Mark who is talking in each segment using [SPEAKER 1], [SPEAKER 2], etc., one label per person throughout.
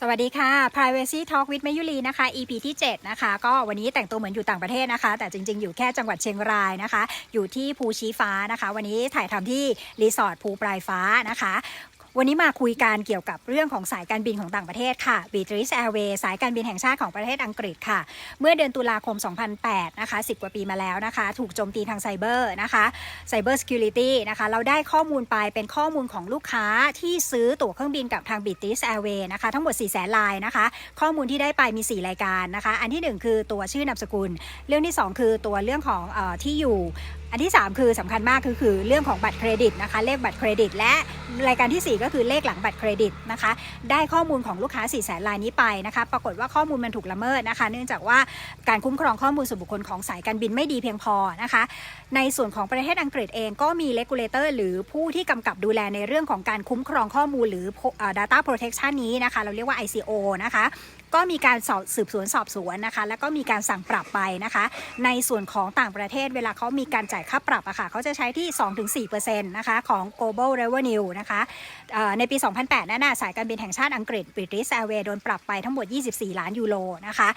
[SPEAKER 1] สวัสดีค่ะ Privacy Talk with มยุรีนะคะ EP ที่ 7 นะคะ ก็วันนี้แต่งตัวเหมือนอยู่ต่างประเทศนะคะ แต่จริงๆ อยู่แค่จังหวัดเชียงรายนะคะ อยู่ที่ภูชีฟ้านะคะ วันนี้ถ่ายทำที่รีสอร์ทภูปลายฟ้านะคะ วันนี้มาคุยกันเกี่ยวกับเรื่องของสายการบินของต่างประเทศค่ะ British Airways สายการบินแห่งชาติของประเทศอังกฤษค่ะ เมื่อเดือนตุลาคม 2008 นะคะ 10 กว่าปีมาแล้วนะคะ ถูกโจมตีทางไซเบอร์นะคะ Cyber Security นะคะ เราได้ข้อมูลไปเป็นข้อมูลของลูกค้าที่ซื้อตั๋วเครื่องบินกับทาง British Airways นะคะ ทั้งหมด 4 แสนลายนะคะ ข้อมูลที่ได้ไปมี 4 รายการนะคะ อันที่ 1 คือตัวชื่อนามสกุล เรื่องที่ 2 คือตัวเรื่องของออที่อยู่อันที่ 3 คือสำคัญมากคือคือเรื่องของบัตรเครดิตนะคะ เลขบัตรเครดิต และรายการทีสี่4 ก็คือเลขหลังบัตรเครดิตนะคะ ได้ข้อมูลของลูกค้า4แสนรายนี้ไปนะคะ ปรากฏว่าข้อมูลมันถูกละเมิดนะคะ เนื่องจากว่าการคุ้มครองข้อมูลส่วนบุคคลของสายการบินไม่ดีเพียงพอนะคะ ในส่วนของประเทศอังกฤษเองก็มีเลกูลเลเตอร์หรือผู้ที่กำกับดูแลในเรื่องของการคุ้มครองข้อมูลหรือเอ่อ data protection นี้นะคะ เราเรียกว่า ICO นะคะก็มีการสอบสืบสวนสอบสวนนะคะ แล้วก็มีการสั่งปรับไปนะคะ ในส่วนของต่างประเทศเวลาเขามีการจ่ายค่าปรับอะค่ะเขาจะใช้ที่ 2-4%นะคะของ global revenue นะคะในปี 2008นั่นน่ะสายการบินแห่งชาติอังกฤษ British Airways โดนปรับไปทั้งหมด 24 ล้านยูโรนะคะ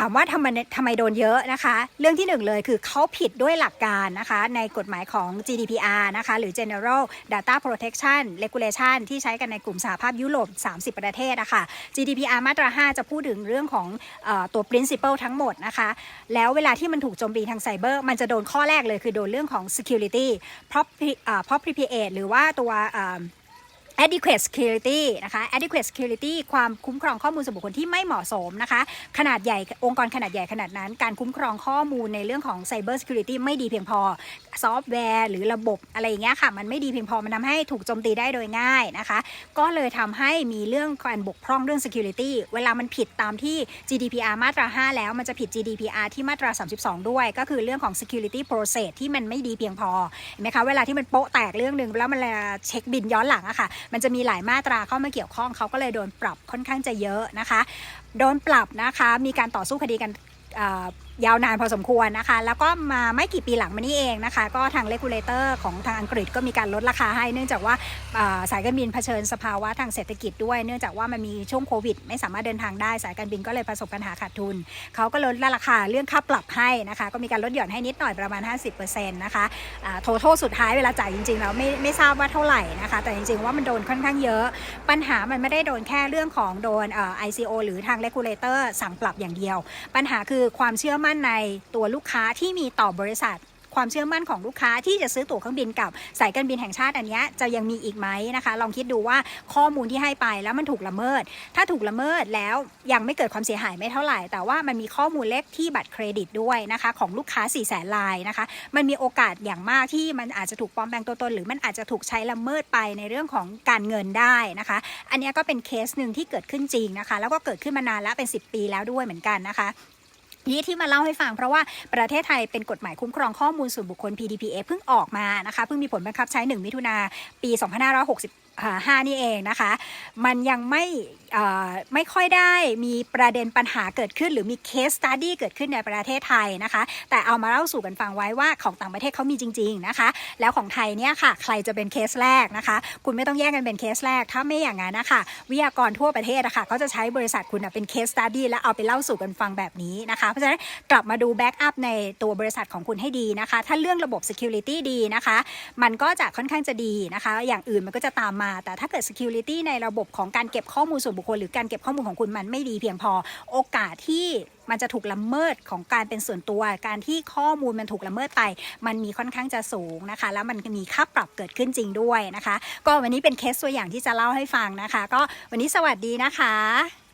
[SPEAKER 1] ถามว่าทำไมทำไมโดนเยอะนะคะ เรื่องที่หนึ่งเลยคือเขาผิดด้วยหลักการนะคะในกฎหมายของ GDPR นะคะหรือ General Data Protection Regulation ที่ใช้กันในกลุ่มสหภาพยุโรป 30 ประเทศนะคะ GDPR มาตรา 5 จะพูดถึงเรื่องของอตัว principle ทั้งหมดนะคะ แล้วเวลาที่มันถูกโจมตีทางไซเบอร์ มันจะโดนข้อแรกเลยคือโดนเรื่องของ security appropriate หรือว่าตัว adequate security นะคะ adequate security ความคุ้มครองข้อมูลส่วนบุคคลที่ไม่เหมาะสมนะคะ ขนาดใหญ่องค์กรขนาดใหญ่ขนาดนั้น การคุ้มครองข้อมูลในเรื่องของ cyber security ไม่ดีเพียงพอ ซอฟต์แวร์ หรือระบบอะไรอย่างเงี้ยค่ะ มันไม่ดีเพียงพอ มันทำให้ถูกโจมตีได้โดยง่ายนะคะ ก็เลยทำให้มีเรื่องการบกพร่องเรื่อง security เวลามันผิดตามที่ GDPR มาตรา 5 แล้ว มันจะผิด GDPR ที่มาตรา 32 ด้วย ก็คือเรื่องของ security process ที่มันไม่ดีเพียงพอเห็นไหมคะ เวลาที่มันโป๊ะแตกเรื่องหนึ่งแล้วมันเช็คบินย้อนหลังอะค่ะมันจะมีหลายมาตราเข้ามาเกี่ยวข้องเขาก็เลยโดนปรับค่อนข้างจะเยอะนะคะ โดนปรับนะคะ มีการต่อสู้คดีกัน ยาวนานพอสมควรนะคะ แล้วก็มาไม่กี่ปีหลังมานี้เองนะคะ ก็ทางเลกูลเลเตอร์ของทางอังกฤษก็มีการลดราคาให้เนื่องจากว่าสายการบินเผชิญสภาวะทางเศรษฐกิจด้วย เนื่องจากว่ามันมีช่วงโควิด ไม่สามารถเดินทางได้สายการบินก็เลยประสบปัญหาขาดทุน เขาก็ลดราคาเรื่องค่าปรับให้นะคะ ก็มีการลดหย่อนให้นิดหน่อยประมาณ 50%นะคะโทโทสุดท้ายเวลาจ่ายจริงๆแล้วไม่ไม่ทราบว่าเท่าไหร่นะคะ แต่จริงๆว่ามันโดนค่อนข้างเยอะ ปัญหามันไม่ได้โดนแค่เรื่องของโดนเอ่อ ICO หรือทาง regulator สั่งปรับอย่างเดียว ปัญหาคือความเชื่อมนในตัวลูกค้าที่มีต่อบริษัท ความเชื่อมั่นของลูกค้าที่จะซื้อตั๋วเครื่องบินกับสายการบินแห่งชาติอันนี้จะยังมีอีกไหมนะคะ ลองคิดดูว่าข้อมูลที่ให้ไปแล้วมันถูกละเมิด ถ้าถูกละเมิดแล้วยังไม่เกิดความเสียหายไม่เท่าไหร่ แต่ว่ามันมีข้อมูลเลขที่บัตรเครดิตด้วยนะคะ ของลูกค้า4ี่แสนลายนะคะ มันมีโอกาสอย่างมากที่มันอาจจะถูกปลอมแปลงตัวตน หรือมันอาจจะถูกใช้ละเมิดไปในเรื่องของการเงินได้นะคะ อันนี้ก็เป็นเคสหนึ่งที่เกิดขึ้นจริงนะคะ แล้วก็เกิดขึ้นมานานแล้วเป็น 10 ปีแล้วด้วยเหมือนกันนะคะ นี้ที่มาเล่าให้ฟังเพราะว่าประเทศไทยเป็นกฎหมายคุ้มครองข้อมูลส่วนบุคคล PDPA เพิ่งออกมานะคะเพิ่งมีผลบังคับใช้ 1 มิถุนาปี 2565นี่เองนะคะ มันยังไม่ไม่ค่อยได้มีประเด็นปัญหาเกิดขึ้น หรือมีเคสสตัดดี้เกิดขึ้นในประเทศไทยนะคะ แต่เอามาเล่าสู่กันฟังไว้ว่าของต่างประเทศเขามีจริง ๆนะคะ แล้วของไทยเนี่ยค่ะ ใครจะเป็นเคสแรกนะคะ คุณไม่ต้องแยกกันเป็นเคสแรก ถ้าไม่อย่างนั้นนะคะวิทยากรทั่วประเทศนะคะก็จะใช้บริษัทคุณเป็นเคสตัดดี้แล้วเอาไปเล่าสู่กันฟังแบบนี้นะคะเพราะฉะนั้นกลับมาดูแบ็กอัพในตัวบริษัทของคุณให้ดีนะคะ ถ้าเรื่องระบบ Security ดีนะคะ มันก็จะค่อนข้างจะดีนะคะ อย่างอื่นมันก็จะตามมาแต่ถ้าเกิด Security ในระบบของการเก็บข้อมูลส่วนบุคคล หรือการเก็บข้อมูลของคุณมันไม่ดีเพียงพอ โอกาสที่มันจะถูกละเมิดของการเป็นส่วนตัว การที่ข้อมูลมันถูกละเมิดไป มันมีค่อนข้างจะสูงนะคะ แล้วมันมีค่าปรับเกิดขึ้นจริงด้วยนะคะ ก็วันนี้เป็นเคสตัวอย่างที่จะเล่าให้ฟังนะคะ ก็วันนี้สวัสดีนะคะ